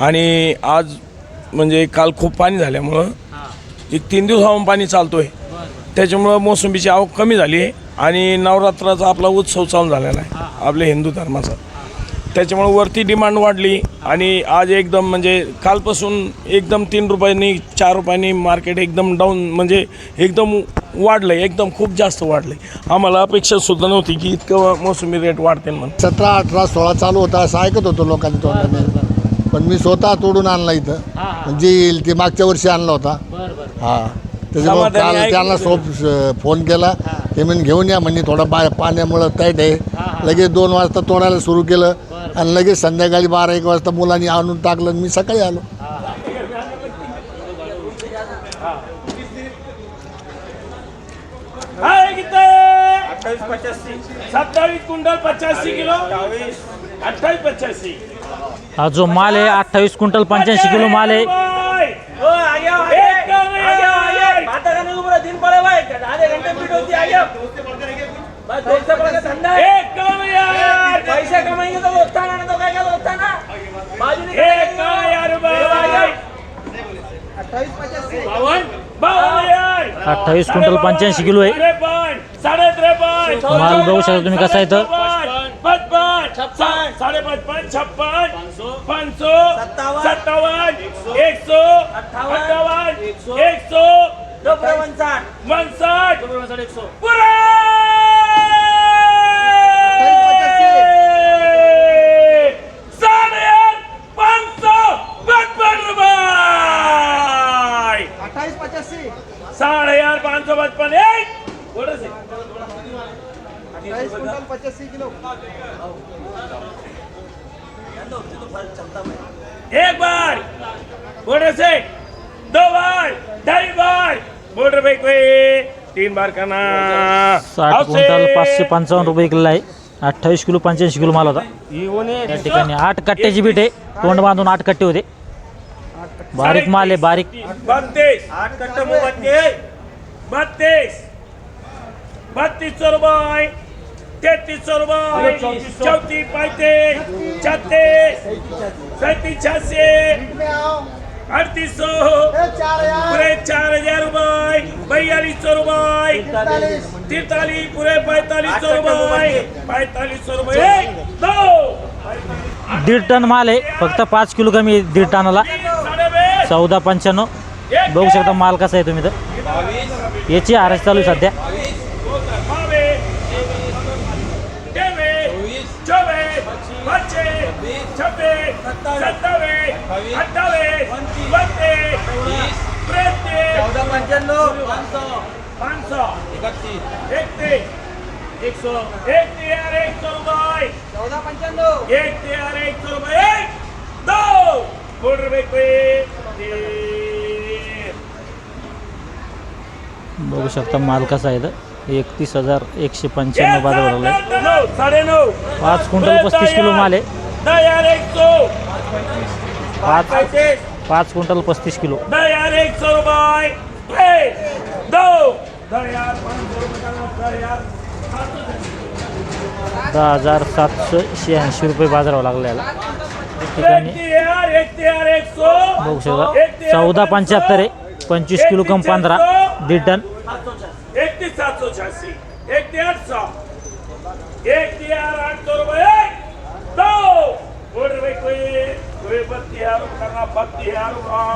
आणि आज म्हणजे काल खूप पाणी झाल्यामुळं एक तीन दिवसाहून पाणी चालतोय. त्याच्यामुळं मोसंबीची आवक कमी झाली आहे आणि नवरात्राचा आपला उत्सव चालू झालेला आहे. आपल्या हिंदू धर्माचा. त्याच्यामुळे वरती डिमांड वाढली आणि आज एकदम म्हणजे कालपासून एकदम तीन रुपयांनी चार रुपयांनी मार्केट एकदम डाऊन म्हणजे एकदम वाढलं आहे एकदम खूप जास्त वाढलं आहे आम्हाला अपेक्षा सुद्धा नव्हती की इतकं मोसंबी रेट वाढतील म्हणून. सतरा अठरा सोळा चालू होता असं ऐकत होतो तोंडाने. पण मी स्वतः तोडून आणला इथं. जे येईल ते मागच्या वर्षी आणला होता. हा. त्याच्यामुळे समाधानी काल आहे त्यांना की सोप फोन केला. ते म्हणे घेऊन या म्हणजे थोडा बा पाण्यामुळं टाईट आहे. लगेच दोन वाजता तोडायला सुरू केलं. आणि लगेच संध्याकाळी बारा एक वाजता मुलांनी आणून टाकलं आणि मी सकाळी आलो. किती सत्तावीस क्विंटल पचासी किलो. अठ्ठावीस पचासी. हा जो माल आहे अठ्ठावीस क्विंटल पंच्याऐंशी किलो माल आहे. अठ्ठावीस क्विंटल पंच्याऐंशी किलो आहे. माल बघू शकता तुम्ही कसा आहे तर पचपन छप्पन साडे पचपन छप्पन पाचशे सत्तावन्न एक सौ अठ्ठावन एक सौ डोकरे वंचाट उनसठ पुरा साडे आठ पाचशे पचपन रुपये अठ्ठावीस पचासी साडे आठ पाचशे पचपन एक थोडंसं आहे. अठ्ठावीस क्विंटल पचासी किलो एक बार थोड़े से दो बार ढाई बार बोल रहे भाई कोई तीन बार करना। साठ। क्विंटल पाचशे पंचावन्न रुपये किलो आहे. अठ्ठावीस किलो पंच्याऐंशी किलो माल होता. त्या ठिकाणी आठ कट्ट्याची बीट आहे. तोंड बांधून आठ कट्टे होते. बारीक माल आहे बारीक. बत्तीस! आठ कट्टे के बत्तीस बत्तीस! सौ रुपये! तैतीस सौ रुपये! चौतीस पैंतीस छत्तीस! सैंतीस छियासी अड़तीस पूरे चार रुपये तिरतालीस पूरे पैंतालीस सौ रुपये पैंतालीस सौ रुपये एक, दो दीड टन माल आहे. फक्त पाच किलो कमी आहे दीड टनाला. चौदा पंच्याण्णव. बघू शकता माल कसा आहे तुम्ही तर. याची आरस चालू आहे सध्या. पंच्याण्णव. पाच सौ एकतीस. एक सौ एक तिहार एक सौ रुपये. चौदा पंच्याण्णव. एक तिहार एक सौ रुपये. एक दो बोल रुपये कोई तीन बघू शकता माल कसा आहे तर एकतीस हजार एकशे पंच्याण्णव बाजार आहे नऊ साडे नऊ पाच क्विंटल पस्तीस किलो माल आहे. दयार एक सौ पाच पैंतीस पाच क्विंटल पस्तीस किलो. दयार एक सौ रुपये. एक दो दहा हजार सातशे शहाऐंशी रुपये बाजारावर लागला याला. ठिकाणी बघू शकता. चौदा पंच्याहत्तर आहे. पंचवीस किलो कम पंधरा. दीड टन.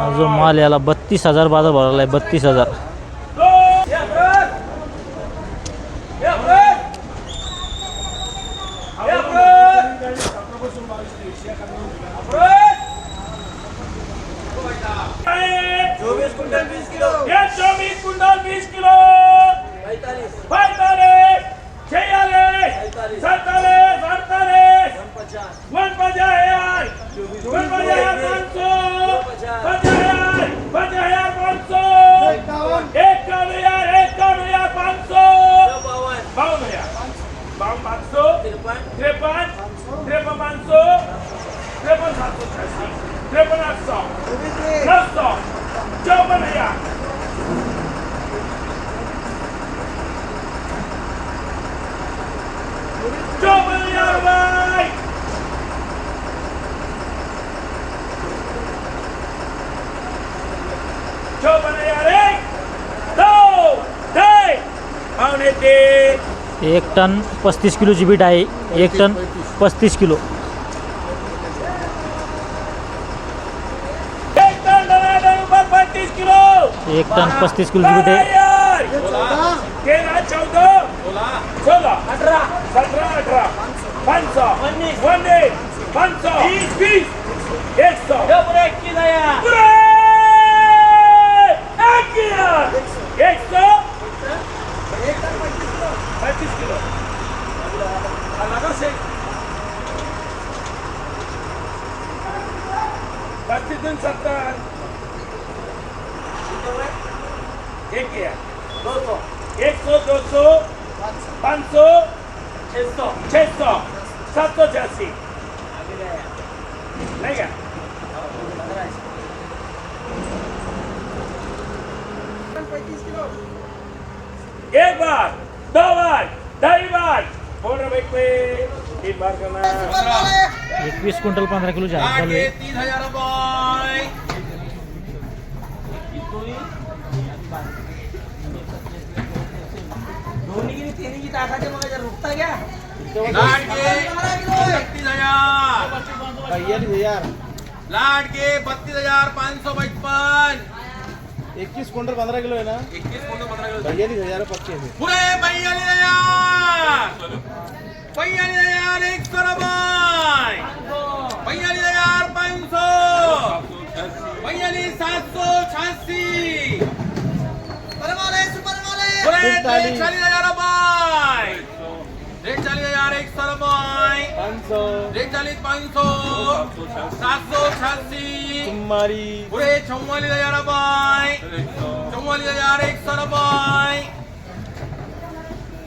अजून जो माल याला बत्तीस हजार बाजार भरला आहे बत्तीस हजार. Don't move the other way! एक टन पस्तीस किलोची बीट आहे एक टन पस्तीस किलो एक टन पस्तीस किलो किलोची बीट आहे चौदा सोळा अठरा. सतरा अठरा. पाच. सौ उन्नीस पाच. सौ बीस बीस एक सौ इक्कीस हजार एक सौ पच्चीस किलो. से पच्चीस दिन सत्तर. एक सौ दो सौ छः सौ सात सौ छियासी नहीं क्या एक बार दो बार ढाई बार रहे भाई पे तीन बार करना एकवीस क्विंटल पंधरा किलो जास्त आहे तीन हजार के बत्तीस हजार। लाट के बत्तीस हजार पाँच सौ पचपन। इक्कीस क्विंटल पंद्रह किलो है ना? इक्कीस पंद्रह पंद्रह बयालीस हजार पच्चीस पूरे बयालीस हजार। बयालीस हजार एक सौ रुपये बयालीस हजार पाँच सौ बयालीस सात सौ छियासी पूरे चालीस हजार रुपये एक चालीस हजार एक सौ रुपये पाँच सौ एक चालीस पाँच सौ सात सौ छियासी पूरे चौवालीस हजार रुपये. चौवालीस हजार एक सौ रुपये.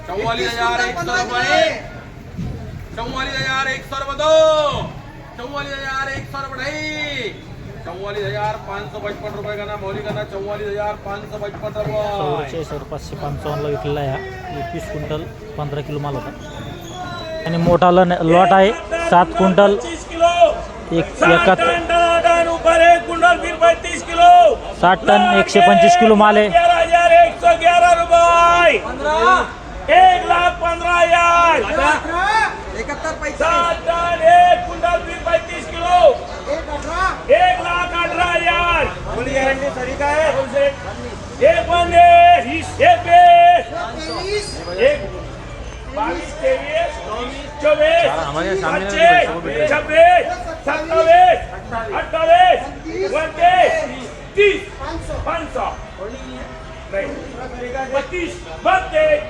चौवालीस हजार एक सौ रुपये. चौवालीस हजार एक सौ रुपये दो. चौवालीस हजार एक सौ रुपये ढाई. चौवालीस हजार पाँच सौ पचपन रुपये का ना मौली का ना चौवालीस हजार पाँच सौ पचपन रुपये. चौवेचाळीस हजार पाचशे पंचावन्नला विकलेला आहे. एकवीस क्विंटल पंधरा किलो माल होता. आणि मोठा लन- लॉट आहे सात क्विंटल किलो एक एक किलो साठ टन एकशे पंचवीस किलो माल आहे एक रुपये एक लाख पंधरा हजार सात टन एक क्विंटल वीस पैतीस किलो एक लाख अठरा हजार एक उन्नीस एक बाईस तेईस चौबीस पच्चीस छब्बीस सत्ताईस अट्ठाईस उनतीस तीस पाँच सौ नहीं बत्तीस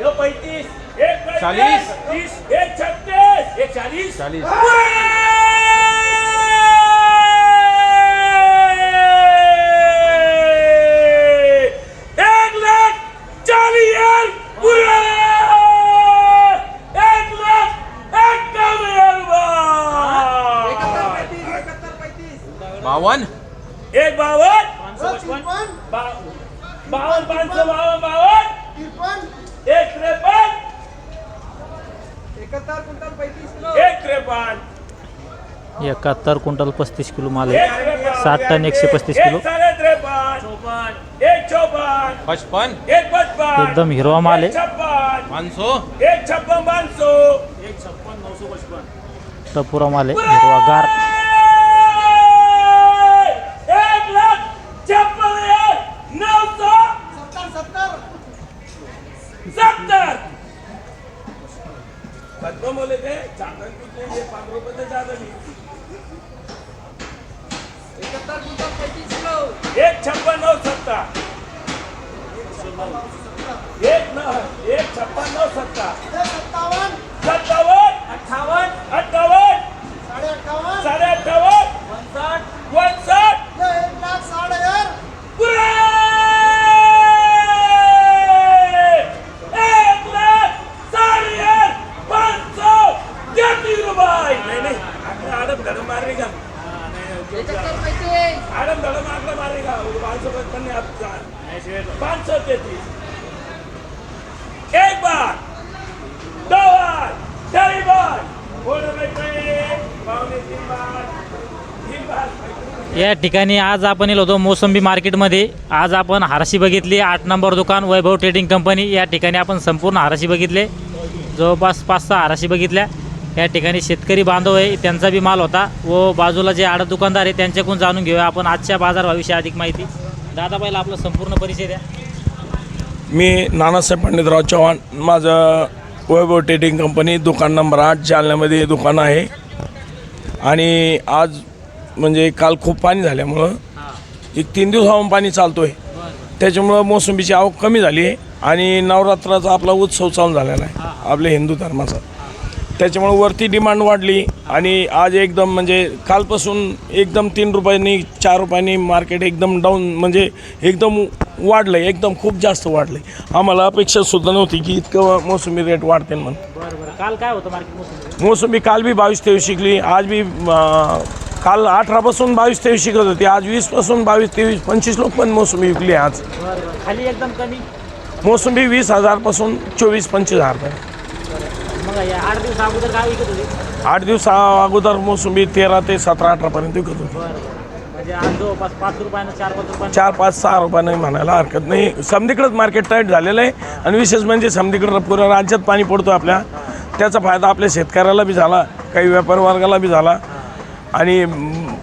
दो पैंतीस. एक चालीस तीस एक छत्तीस एक चालीस चालीस एक लाख चालीस हजार पूरा एक लाख इक्यावन हजार रुपये बावन. एक बावन. बावन पाँच सौ बावन. बावन एक त्रेपन एक त्रेपन एकाहत्तर क्विंटल पस्तीस किलो माल आहे. त्रेपन सात टन एकशे पस्तीस किलो. एक साढ़े त्रेपन चौपन एक चौपन पचपन एक पचपन एकदम हिरवा माल एक आहे छप्पन पाँच सौ एक छप्पन पाँच सौ टपुरा माल आहे. हिरवा गार एक लाख छप्पन हजार नौ सौ सत्तर पद्म बोले थे चांदन कुछ नहीं ये पाँच रुपए से ज्यादा नहीं एक छप्पन नौ सत्तर एक नौ एक छप्पन नौ सत्तर सत्तावन अट्ठावन अट्ठावन साढ़े अट्ठावन उनसठ पूरे एक लाख साठ हजार पाँच सौ तेतीस रुपये नहीं नहीं आकडे आडम धडम मारेगा आडम धडम आकडे मारेगा वो पाँच सौ पचपन ने आप पाँच सौ तैतीस एक बार दो बार ढाई बार बोल रहे पे पावणे तीन बार तीन बार या ठिकाणी आज आपण येलो होतो मोसंबी मार्केटमध्ये. आज आपण हारशी बघितली आठ नंबर दुकान वैभव ट्रेडिंग कंपनी या ठिकाणी आपण संपूर्ण हारशी बघितले. जवळपास पाच सहा हाराशी बघितल्या. या ठिकाणी शेतकरी बांधव आहे त्यांचा बी माल होता. व बाजूला जे आडत दुकानदार आहे त्यांच्याकडून जाणून घेऊया आपण आजच्या बाजारभाविषयी अधिक माहिती. दादा पहिला आपला संपूर्ण परिचय द्या. मी नानासाहेब पंडितराव चव्हाण. माझं वैभव ट्रेडिंग कंपनी दुकान नंबर आठ जालन्यामध्ये दुकान आहे. आणि आज म्हणजे काल खूप पाणी झाल्यामुळं एक तीन दिवसाहून पाणी चालतो आहे त्याच्यामुळं मोसंबीची आवक कमी झाली आहे आणि नवरात्राचा आपला उत्सव चालू झालेला आहे आपल्या हिंदू धर्माचा. त्याच्यामुळं वरती डिमांड वाढली आणि आज एकदम म्हणजे कालपासून एकदम तीन रुपयांनी चार रुपयांनी मार्केट एकदम डाऊन म्हणजे एकदम वाढलं आहे एकदम खूप जास्त वाढलं आहे आम्हाला अपेक्षासुद्धा नव्हती की इतकं मोसंबी रेट वाढते म्हणून. काल काय होतं मार्केट मोसंबी काल बी बावीस तेवीस शिकली आज बी काल अठरापासून बावीस तेवीस शिकत होती. आज वीसपासून बावीस तेवीस पंचवीस लोक पण मोसंबी विकली आज. खाली एकदम कमी? मोसंबी वीस हजारपासून चोवीस पंचवीस हजारपर्यंत मग या आठ दिवस अगोदर काय विकत होती? आठ दिवसा अगोदर मोसंबी तेरा ते सतरा अठरापर्यंत विकत होती. बरं बरं. म्हणजे आज जवळपास पाच रुपयानं चार पाच रुपयानं. चार पाच सहा रुपयाने म्हणायला हरकत नाही. समधीकडंच मार्केट टाईट झालेलं आहे. आणि विशेष म्हणजे समधीकडं पुऱ्या राज्यात पाणी पडतो आपल्या. त्याचा फायदा आपल्या शेतकऱ्याला बी झाला काही व्यापार वर्गाला बी झाला. आणि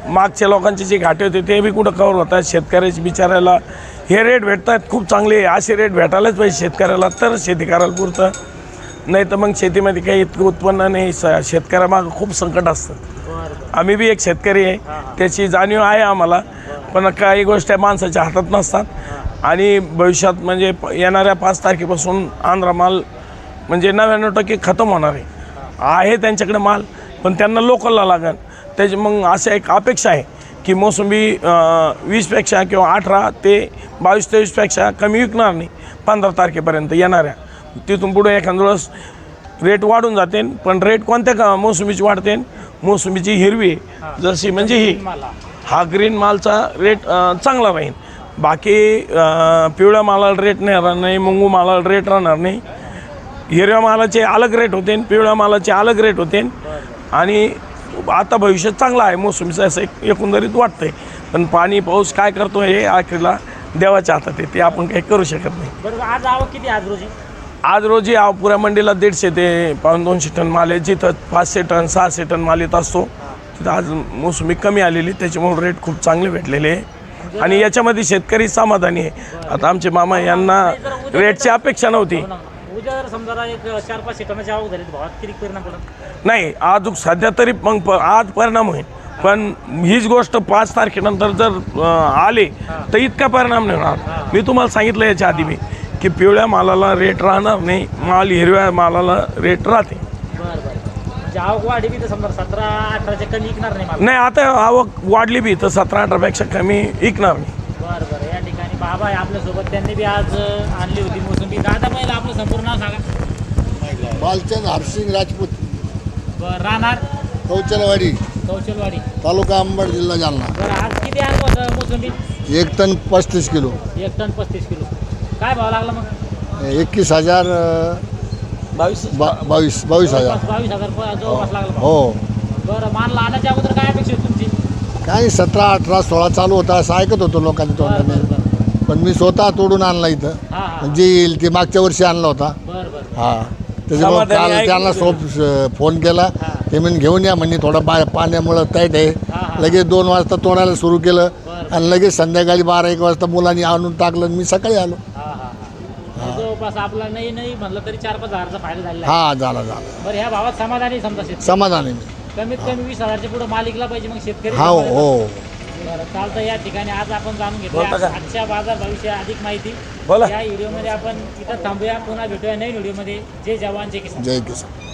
मागच्या लोकांचे जे घाटे होते ते बी कुठं कवर होतात. शेतकऱ्याचे शेतकऱ्याची बिचारायला हे रेट भेटत आहेत खूप चांगले असे रेट भेटायलाच पाहिजे शेतकऱ्याला तर शेती करायला पुरतं. नाही तर मग शेतीमध्ये काही इतकं उत्पन्न नाही. स शेतकऱ्यामागं खूप संकट असतं. आम्ही बी एक शेतकरी आहे. त्याची जाणीव आहे आम्हाला. पण काही गोष्टी माणसाच्या हातात नसतात. आणि भविष्यात म्हणजे प- येणाऱ्या पाच तारखेपासून आंध्रा माल म्हणजे नव्याण्णव टक्के खतम होणार आहे. आहे त्यांच्याकडे माल पण त्यांना लोकलला लागेल त्याची मग असं एक अपेक्षा आहे की मोसंबी वीसपेक्षा किंवा अठरा ते बावीस तेवीसपेक्षा कमी विकणार नाही. पंधरा तारखेपर्यंत येणाऱ्या. तिथून पुढे एखाद्या वेळेस रेट वाढून जाते पण रेट कोणत्या का मोसंबीची वाढते? मोसंबीची हिरवी. जशी म्हणजे ही. हा ग्रीन मालचा रेट चांगला राहील. बाकी पिवळ्या मालाला रेट नाही राहणार नाही मुंगू मालाला रेट राहणार नाही. हिरव्या मालाचे अलग रेट होते पिवळ्या मालाचे अलग रेट होते. आणि आता भविष्य चांगलं आहे मोसंबीचं असं एक एकंदरीत वाटतंय. पण पाणी पाऊस काय करतो हे आखरीला देवाच्या हातात आहे ते आपण काही करू शकत नाही. बरं आज आवक किती आज रोजी? आज रोजी आ- पुऱ्या मंडीला दीडशे ते पाऊन दोनशे टन माल आहे जिथं पाचशे टन सहाशे टन माल येत असतो. तिथं आज मोसंबी कमी आलेली त्याच्यामुळे रेट खूप चांगले भेटलेले आहे. आणि याच्यामध्ये शेतकरी समाधानी आहे. आता आमचे मामा यांना रेटची अपेक्षा नव्हती. हो. उद्या जर समजा एक चार पाच टनाची आवक झाली तर भावात किती परिणाम पडत नाही आज सध्या तरी मग आज परिणाम होईल. पण हीच गोष्ट पाच तारखेनंतर जर आले तर इतका परिणाम नाही होणार. मी तुम्हाला सांगितलं याच्या आधी मी की पिवळ्या मालाला रेट राहणार नाही माल हिरव्या मालाला रेट राहते. म्हणजे नाही आता आवक वाढली बी तर सतरा अठरापेक्षा कमी विकणार नाही बाबा आहे आपल्यासोबत. त्यांनी बी आज आणली होती मोसंबी. दादा पहिलं आपलं संपूर्ण नाव सांगा. बालचंद हरसिंग राजपूत. बरं राहणार? कौचलवाडी कौशलवाडी. तालुका अंबड जिल्हा जालना. बरं आज किती आणलं होतं मोसंबी? एक टन पस्तीस किलो. एक टन पस्तीस किलो. काय भाव लागला मग? एकवीस हजार अं, बावीस. बा बावीस बावीस हजार. जवळपास बावीस हजार जवळपास लागला भाव. हो. बरं माल लावण्याच्या अगोदर काय अपेक्षा होती तुमची? काय सतरा अठरा सोळा चालू होता असं ऐकत होतो लोकांनी तोंडाने. बरं. पण मी स्वतः तोडून आणला इथं. हां हां. जे येईल ते मागच्या वर्षी आणला होता. बरं बरं. हा. त्याच्यामुळे समाधानी आहे काल की त्यांना सोप फोन केला. ते म्हणे घेऊन या म्हणजे थोडं बा पाण्यामुळं टाईट आहे. लगेच दोन वाजता तोडायला सुरू केलं. आणि लगेच संध्याकाळी बारा एक वाजता मुलांनी आणून टाकलं आणि मी सकाळी आलो. हां हां हां. जवळपास आपला नाही तरी चार पाच हजारचा फायदा झालेला आहे. हा झाला झाला. बरं ह्या भावात समाधानी समजा शेतकरी. समाधान आहे मी. कमीत कमी वीस हजारच्या पुढे मालिकला पाहिजे मग शेतकरी. हा समाधानी. हो. बरं चालतं या ठिकाणी आज आपण जाणून बोलता का? आजच्या बाजार भविष्य अधिक माहिती. बोला. या व्हिडिओमध्ये आपण इथं थांबूया. पुन्हा भेटूया नवीन व्हिडिओमध्ये. जय जवान जय किसान. जय किसान.